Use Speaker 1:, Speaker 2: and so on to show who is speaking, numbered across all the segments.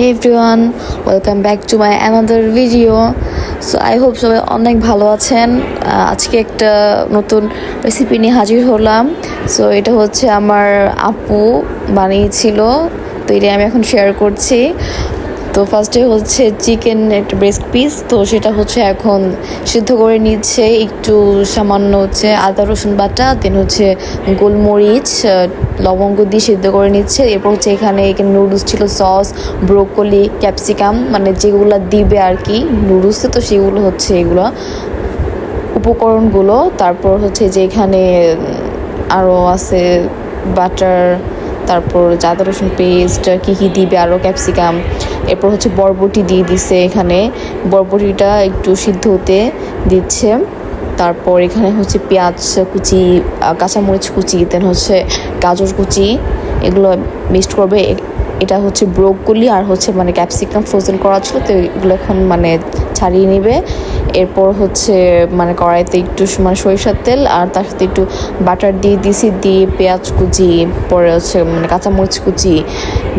Speaker 1: Hey everyone welcome back to my another video so I hope সবাই অনেক ভালো আছেন। আজকে একটা নতুন রেসিপি নিয়ে হাজির হলাম। সো এটা হচ্ছে আমার আপু বানিয়েছিল। তো এটা আমি এখন শেয়ার করছি। তো ফার্স্টে হচ্ছে চিকেন একটা ব্রেস্ট পিস তো সেটা হচ্ছে এখন সিদ্ধ করে নিচ্ছে, একটু সামান্য হচ্ছে আদা, রসুন বাটা দেন হচ্ছে গোলমরিচ লবঙ্গ দিয়ে সিদ্ধ করে নিচ্ছে। এরপর হচ্ছে এখানে এখানে নুডলস ছিল সস ব্রোকলি ক্যাপসিকাম মানে যেগুলো দিবে আর কি নুডলসে তো সেগুলো হচ্ছে এগুলো উপকরণগুলো। তারপর হচ্ছে যে এখানে আরও আছে বাটার তারপর আদা, রসুন পেস্ট কী কী দিবে আরও ক্যাপসিকাম এরপর হচ্ছে বরবটি দিয়ে দিছে এখানে। বরবটিটা একটু সিদ্ধ হতে দিচ্ছে। তারপর এখানে হচ্ছে পেঁয়াজ কুচি কাঁচামরিচ কুচি দেন হচ্ছে গাজর কুচি, এগুলো মিক্সড করবে। এটা হচ্ছে ব্রোকগুলি আর হচ্ছে মানে ক্যাপসিকাম ফ্রোজেন করা ছিল, তো এগুলো এখন মানে ছাড়িয়ে নেবে। এরপর হচ্ছে মানে কড়াইতে একটু মানে সরিষার তেল আর তার সাথে একটু বাটার দিয়ে দিছি, দিয়ে পেঁয়াজ কুচি পরে হচ্ছে মানে কাঁচামরিচ কুচি,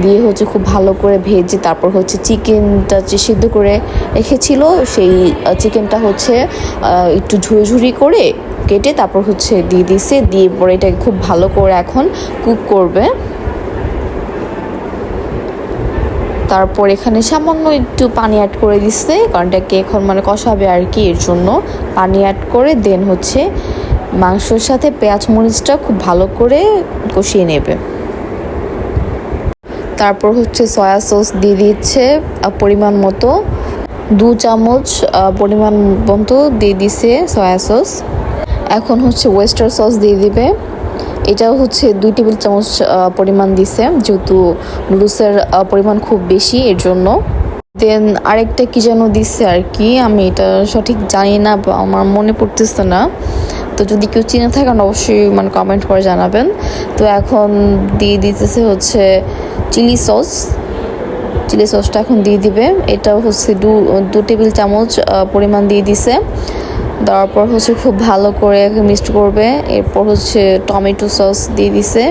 Speaker 1: দিয়ে হচ্ছে খুব ভালো করে ভেজে তারপর হচ্ছে চিকেনটা যে সিদ্ধ করে রেখেছিল সেই চিকেনটা হচ্ছে একটু ঝুড়ি ঝুড়ি করে কেটে তারপর হচ্ছে দিয়ে দিছে, দিয়ে পরে এটাকে খুব ভালো করে এখন কুক করবে। তারপর এখানে সামান্য একটু পানি অ্যাড করে দিচ্ছে কারণ এটাকে এখন মানে কষাবে আর কি এর জন্য। পানি অ্যাড করে দেন হচ্ছে মাংসর সাথে পেঁয়াজ মরিচটা খুব ভালো করে কষিয়ে নেবে। তারপর হচ্ছে সয়া সস দিয়ে দিচ্ছে পরিমাণ মতো। দু চামচ পরিমাণ মতো দিয়ে দিছে সয়া সস এখন হচ্ছে ওয়েস্টার সস দিয়ে দিবে। এটাও হচ্ছে দুই টেবিল চামচ পরিমাণ দিছে, যেহেতু নুডলসের পরিমাণ খুব বেশি, এর জন্য। দেন আরেকটা কি যেন দিচ্ছে আর কি, আমি এটা সঠিক জানি না, বা আমার মনে পড়তেছে না। তো যদি কেউ চিনে থাকেন, অবশ্যই মানে কমেন্ট করে জানাবেন। তো এখন দিয়ে দিতেছে হচ্ছে চিলি সস। চিলি সসটা এখন দিয়ে দিবে। এটাও হচ্ছে দু দু টেবিল চামচ পরিমাণ দিয়ে দিছে। দেওয়ার পর হচ্ছে খুব ভালো করে মিক্সড করবে। এরপর হচ্ছে টমেটো সস দিয়ে দিছে,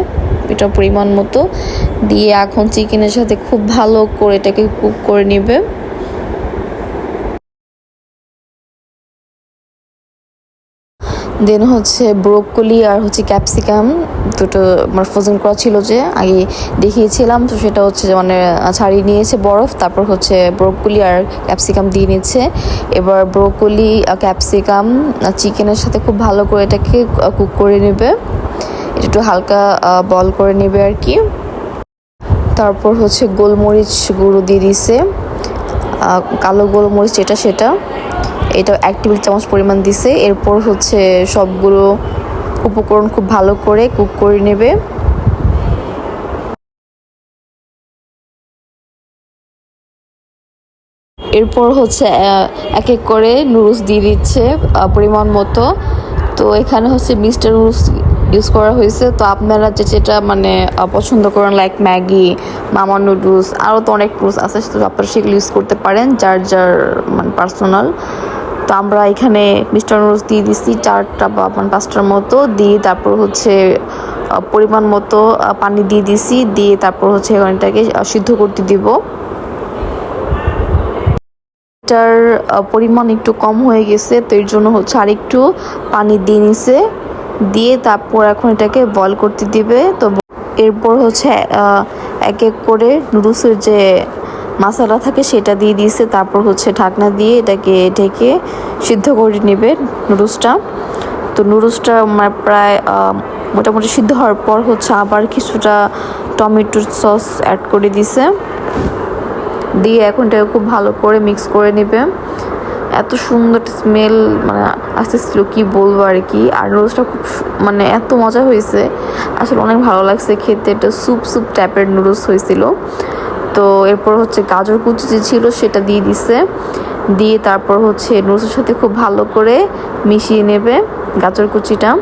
Speaker 1: এটা পরিমাণ মতো। দিয়ে এখন চিকেনের সাথে খুব ভালো করে এটাকে কুক করে নেবে। দেন হচ্ছে ব্রোকলি আর হচ্ছে ক্যাপসিকাম দুটো আমার ফ্রোজেন করা ছিল যে আগে দেখিয়েছিলাম, তো সেটা হচ্ছে মানে ছাড়িয়ে নিয়েছে বরফ, তারপর হচ্ছে ব্রোকলি আর ক্যাপসিকাম দিয়ে নিচ্ছে। এবার ব্রোকলি ক্যাপসিকাম চিকেনের সাথে খুব ভালো করে এটাকে কুক করে নেবে। এটা একটু হালকা বল করে নেবে আর কি। তারপর হচ্ছে গোলমরিচ গুঁড়ো দিয়ে দিছে। কালো গোলমরিচ যেটা সেটা। এটা এক টেবিল চামচ পরিমাণ দিছে। এরপর হচ্ছে সবগুলো উপকরণ খুব ভালো করে কুক করে নেবে। এরপর হচ্ছে এক এক করে নুডলস দিয়ে দিচ্ছে পরিমাণ মতো। তো এখানে হচ্ছে মিস্টার নুডলস ইউজ করা হয়েছে। তো আপনারা যে যেটা মানে পছন্দ করেন লাইক ম্যাগি মামা নুডলস আরও তো অনেক নুডলস আছে, তো আপনারা সেগুলো ইউজ করতে পারেন, যার যার মানে পার্সোনাল তো আমরা এখানে মিস্টার নুডলস দিয়ে দিচ্ছি চারটা বা মানে পাঁচটার মতো, দিয়ে তারপর হচ্ছে পরিমাণ মতো পানি দিয়ে দিছি, দিয়ে তারপর হচ্ছে এখানটাকে সিদ্ধ করতে দিব। এটার পরিমাণ একটু কম হয়ে গেছে, তো এর জন্য হচ্ছে আরেকটু পানি দিয়ে নিছে। দিয়ে তারপর এখন এটাকে বল করতে দিবে। তো এরপর হচ্ছে এক এক করে নুডলসের যে মশলা থাকে সেটা দিয়ে দিয়েছে। তারপর হচ্ছে ঢাকনা দিয়ে এটাকে ঢেকে সিদ্ধ করে নেবে নুডলসটা তো নুডলসটা আমার প্রায় মোটামুটি সিদ্ধ হওয়ার পর হচ্ছে আবার কিছুটা টমেটোর সস অ্যাড করে দিছে। দিয়ে এখন এটাকে খুব ভালো করে মিক্স করে নেবে। এত সুন্দর স্মেল মানে আসতেছিল কি বলব আর কি? আর নুডলসটা খুব মানে এত মজা হয়েছে। আসলে অনেক ভালো লাগছে খেতে। এটা স্যুপ স্যুপ টাইপের নুডলস হয়েছিল। তো এরপর হচ্ছে গাজর কুচি যে ছিল সেটা দিয়ে দিছে। দিয়ে তারপর হচ্ছে নুডলসের সাথে খুব ভালো করে মিশিয়ে নেবে গাজর কুচিটা।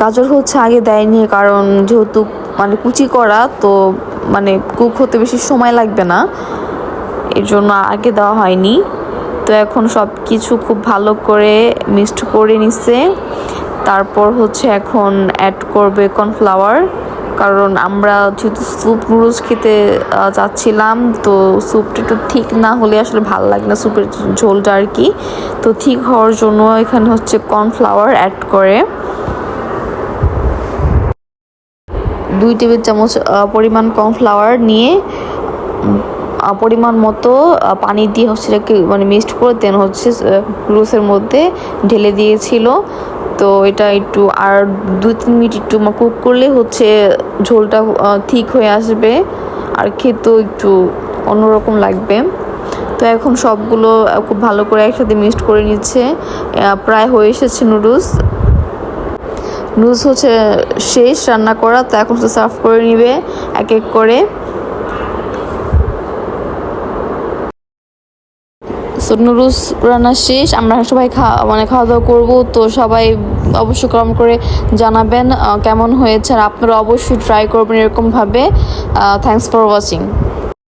Speaker 1: গাজর হচ্ছে আগে দেয়নি কারণ যেহেতু মানে কুচি করা, তো মানে কুক হতে বেশি সময় লাগবে না। এর জন্য আগে দেওয়া হয়নি। তো এখন সব কিছু খুব ভালো করে মিক্সড করে নিচ্ছে তারপর হচ্ছে এখন অ্যাড করবে কর্নফ্লাওয়ার কারণ আমরা যেহেতু স্যুপ নুডলস খেতে চাচ্ছিলাম তো স্যুপটা একটু ঠিক না হলে আসলে ভালো লাগে না স্যুপের ঝোলটা আর কি। তো ঠিক হওয়ার জন্য এখানে হচ্ছে কর্নফ্লাওয়ার অ্যাড করে। দুই টেবিল চামচ পরিমাণ কর্নফ্লাওয়ার নিয়ে পরিমাণ মতো পানি দিয়ে হচ্ছে এটাকে মানে মিক্সড করে দেন হচ্ছে রোসের মধ্যে ঢেলে দিয়েছিল। তো এটা একটু আর দুই তিন মিনিট একটু কুক করলে হচ্ছে ঝোলটা ঠিক হয়ে আসবে আর খেতেও একটু অন্যরকম লাগবে। তো এখন সবগুলো খুব ভালো করে একসাথে মিক্সড করে নিচ্ছে। প্রায় হয়ে এসেছে নুডলস নুডলস হচ্ছে শেষ রান্না করা, তো এখন হচ্ছে সার্ভ করে নিবে এক এক করে। সো নুডলস রান্না শেষ। আমরা সবাই খাওয়া মানে খাওয়া দাওয়া করব। তো সবাই অবশ্যই কম করে জানাবেন কেমন হয়েছে। আর আপনারা অবশ্যই ট্রাই করবেন এরকমভাবে। Thanks for watching